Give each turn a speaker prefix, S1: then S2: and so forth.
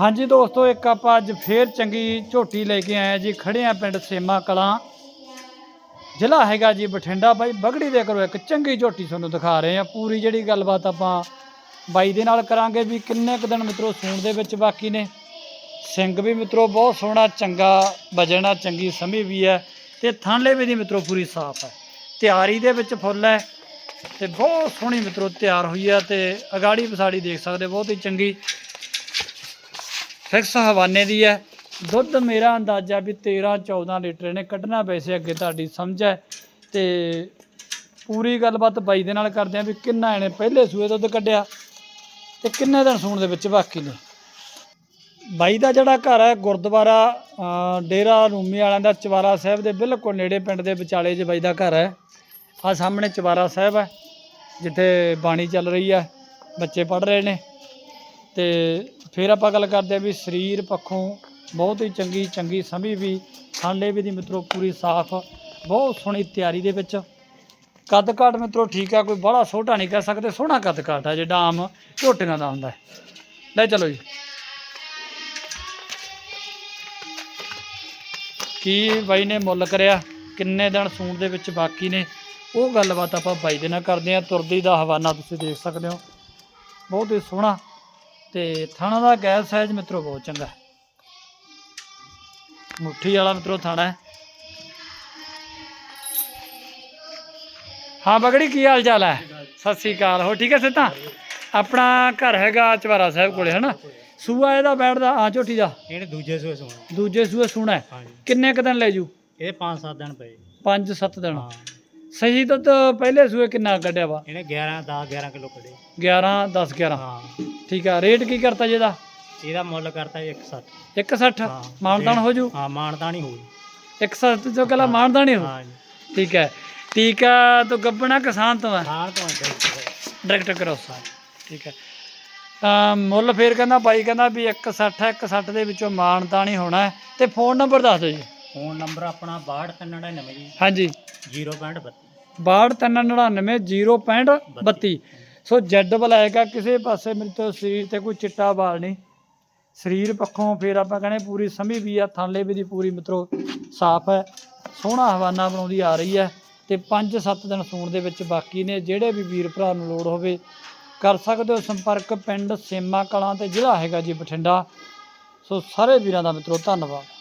S1: ਹਾਂਜੀ ਦੋਸਤੋ, ਇੱਕ ਆਪਾਂ ਅੱਜ ਫੇਰ ਚੰਗੀ ਝੋਟੀ ਲੈ ਕੇ ਆਏ ਹਾਂ ਜੀ। ਖੜੇ ਆ ਪਿੰਡ ਸੇਮਾ ਕਲਾਂ। ਜ਼ਿਲ੍ਹਾ ਹੈਗਾ ਜੀ ਬਠਿੰਡਾ ਬਾਈ। ਬਗੜੀ ਦੇ ਕਰੋ ਇੱਕ ਚੰਗੀ ਝੋਟੀ ਤੁਹਾਨੂੰ ਦਿਖਾ ਰਹੇ ਆ ਪੂਰੀ ਜਿਹੜੀ ਗੱਲਬਾਤ ਆਪਾਂ ਬਾਈ ਦੇ ਨਾਲ ਕਰਾਂਗੇ ਵੀ ਕਿੰਨੇ ਕੁ ਦਿਨ ਮਿੱਤਰੋ ਸੂਣ ਦੇ ਵਿੱਚ ਬਾਕੀ ਨੇ। ਸਿੰਘ ਵੀ ਮਿੱਤਰੋ ਬਹੁਤ ਸੋਹਣਾ, ਚੰਗਾ ਵਜਣਾ ਚੰਗੀ ਸਮੀ ਵੀ ਹੈ ਤੇ ਥਾਂਲੇ ਵੀ ਦੀ ਮਿੱਤਰੋ ਪੂਰੀ ਸਾਫ਼ ਹੈ। ਤਿਆਰੀ ਦੇ ਵਿੱਚ ਫੁੱਲ ਹੈ ਤੇ ਬਹੁਤ ਸੋਹਣੀ ਮਿੱਤਰੋ ਤਿਆਰ ਹੋਈ ਹੈ ਤੇ ਅਗਾੜੀ ਪਸਾੜੀ ਦੇਖ ਸਕਦੇ ਬਹੁਤ ਹੀ ਚੰਗੀ ਫਿਕਸ ਹਵਾਨੇ ਦੀ ਹੈ। ਦੁੱਧ ਮੇਰਾ ਅੰਦਾਜ਼ਾ ਵੀ 13 14 ਲੀਟਰ ਇਹਨੇ ਕੱਢਣਾ ਵੈਸੇ ਅੱਗੇ ਤੁਹਾਡੀ ਸਮਝ ਹੈ। ਤੇ ਪੂਰੀ ਗੱਲਬਾਤ ਬਾਈ ਦੇ ਨਾਲ ਕਰਦੇ ਆ ਵੀ ਕਿੰਨਾ ਇਹਨੇ ਪਹਿਲੇ ਸੂਏ ਦੁੱਧ ਕੱਢਿਆ ਤੇ ਕਿੰਨੇ ਦਿਨ ਸੂਣ ਦੇ ਵਿੱਚ ਬਾਕੀ ਨੇ। ਬਾਈ ਦਾ ਜਿਹੜਾ ਘਰ ਹੈ, ਗੁਰਦੁਆਰਾ ਡੇਰਾ ਰੂਮੀ ਵਾਲਿਆਂ ਦਾ, ਚਵਾਰਾ ਸਾਹਿਬ ਦੇ ਬਿਲਕੁਲ ਨੇੜੇ ਪਿੰਡ ਦੇ ਵਿਚਾਲੇ 'ਚ ਬਾਈ ਦਾ ਘਰ ਹੈ। ਆ ਸਾਹਮਣੇ ਚਵਾਰਾ ਸਾਹਿਬ ਹੈ, ਜਿੱਥੇ ਬਾਣੀ ਚੱਲ ਰਹੀ ਹੈ, ਬੱਚੇ ਪੜ੍ਹ ਰਹੇ ਨੇ। ਤੇ ਫਿਰ ਆਪਾਂ ਗੱਲ ਕਰਦੇ ਆ ਵੀ ਸਰੀਰ ਪੱਖੋਂ ਬਹੁਤ ਹੀ ਚੰਗੀ ਚੰਗੀ ਸਮੀ ਵੀ ਖਾਂਲੇ ਵੀ ਦੀ ਮਿੱਤਰੋ ਪੂਰੀ ਸਾਫ਼, ਬਹੁਤ ਸੋਹਣੀ ਤਿਆਰੀ ਦੇ ਵਿੱਚ। ਕੱਦ ਕਾਟ ਮਿੱਤਰੋ ਠੀਕ ਆ, ਕੋਈ ਬੜਾ ਛੋਟਾ ਨਹੀਂ ਕਹਿ ਸਕਦੇ, ਸੋਹਣਾ ਕੱਦ ਕਾਟ ਆ ਜਿਹੜਾ ਆਮ ਝੋਟੀਆਂ ਦਾ ਹੁੰਦਾ। ਲੈ ਚਲੋ ਜੀ। ਕੀ ਬਾਈ ਨੇ ਮੁੱਲ ਕਰਿਆ, ਕਿੰਨੇ ਦਿਨ ਸੂਣ ਦੇ ਵਿੱਚ ਬਾਕੀ ਨੇ, ਉਹ ਗੱਲਬਾਤ ਆਪਾਂ ਬਾਈ ਦੇ ਨਾਲ ਕਰਦੇ ਆ ਤੁਰਦੀ ਦਾ ਹਵਾਨਾ ਤੁਸੀਂ ਦੇਖ ਸਕਦੇ ਹੋ। ਬਹੁਤ ਹੀ ਸੋਹਣਾ ਤੇ ਥਾਣਾ ਦਾ ਗੈਸ ਸਾਈਜ਼ ਮਿੱਤਰੋ ਬਹੁਤ ਚੰਗਾ। ਮੁੱਠੀ ਵਾਲਾ ਮਿੱਤਰੋ ਥਾਣਾ ਹੈ। ਹਾਂ ਬਗੜੀ ਕੀ ਹਾਲ ਚਾਲ ਹੈ? ਸਤਿ ਸ੍ਰੀ ਅਕਾਲ। ਹੋ ਠੀਕ ਹੈ ਸਿੱਧਾ? ਆਪਣਾ ਘਰ ਹੈਗਾ ਚਵਾਰਾ ਸਾਹਿਬ ਕੋਲੇ ਹਨਾ? ਸੂਆ ਇਹਦਾ ਬੈਠਦਾ ਆ ਝੋਟੀ ਦਾ?
S2: ਇਹਨੇ ਦੂਜੇ ਸੂਏ ਸੋਣਾ।
S1: ਦੂਜੇ ਹੈ।
S2: ਹਾਂਜੀ।
S1: ਕਿੰਨੇ ਕੁ ਦਿਨ ਲੈ ਜੂ?
S2: ਇਹ 5-7 ਦਿਨ ਪਏ।
S1: 5-7 ਦਿਨ। ਸਹੀ ਦੁੱਧ ਪਹਿਲੇ ਸੂਏ ਕਿੰਨਾ ਕੱਢਿਆ ਵਾ?
S2: ਇਹਨੇ 11 10 11 ਕਿਲੋ ਕੱਢੇ।
S1: 11 10 11
S2: ਹਾਂ।
S1: ਠੀਕ ਆ ਰੇਟ ਕੀ ਕਰਤਾ ਜੀ ਇਹਦਾ?
S2: ਇਹਦਾ ਮੁੱਲ ਕਰਤਾ 160
S1: 160
S2: ਹਾਂ।
S1: ਮਾਨਦਾਨ ਹੋ ਜੂ?
S2: ਹਾਂ ਮਾਨਤਾ ਨਹੀਂ ਹੋਈ
S1: 160 ਜੋ ਕਲਾ ਮਾਨਦਾਨ ਹੀ ਹੋ
S2: ਹਾਂ ਜੀ।
S1: ਠੀਕ ਹੈ। ਟੀਕਾ ਤੋਂ ਗੱਬਣਾ ਕਿਸਾਨ ਤੋਂ ਹੈ
S2: ਖਾਣ ਤੋਂ
S1: ਡਾਇਰੈਕਟ ਕਰੋਸਾ ਠੀਕ ਹੈ। ਤਾਂ ਮੁੱਲ ਫੇਰ ਕਹਿੰਦਾ ਬਾਈ ਕਹਿੰਦਾ ਵੀ 160 ਹੈ 160 ਦੇ ਵਿੱਚੋਂ ਮਾਨਦਾਨ ਹੀ ਹੋਣਾ ਹੈ। ਤੇ ਫੋਨ ਨੰਬਰ ਦੱਸ ਦਿਓ ਜੀ।
S2: ਫੋਨ ਨੰਬਰ ਆਪਣਾ 6299 ਜੀ।
S1: ਹਾਂਜੀ।
S2: 0.32
S1: 6299 ਸੋ ਜੈਡ ਬਲੈਕ ਕਿਸੇ ਪਾਸੇ ਮੇਰੇ ਤੋਂ ਸਰੀਰ ਤੇ ਕੋਈ ਚਿੱਟਾ ਵਾਲ ਨਹੀਂ। ਸਰੀਰ ਪੱਖੋਂ ਫਿਰ ਆਪਾਂ ਕਹਿੰਦੇ ਪੂਰੀ ਸਮੀ ਵੀ ਆ, ਥਾਲੇ ਵੀ ਦੀ ਪੂਰੀ ਮਿੱਤਰੋ ਸਾਫ਼ ਹੈ। ਸੋਹਣਾ ਹਵਾਨਾ ਬਣਾਉਂਦੀ ਆ ਰਹੀ ਹੈ ਤੇ 5-7 ਦਿਨ ਸੂਣ ਦੇ ਵਿੱਚ ਬਾਕੀ ਨੇ, ਜਿਹੜੇ ਵੀ ਵੀਰ ਭਰਾ ਨੂੰ ਲੋੜ ਹੋਵੇ ਕਰ ਸਕਦੇ ਹੋ ਸੰਪਰਕ ਪਿੰਡ ਸੇਮਾ ਕਲਾਂ ਤੇ ਜ਼ਿਲ੍ਹਾ ਹੈਗਾ ਜੀ ਬਠਿੰਡਾ। ਸੋ ਸਾਰੇ ਵੀਰਾਂ ਦਾ ਮਿੱਤਰੋ ਧੰਨਵਾਦ।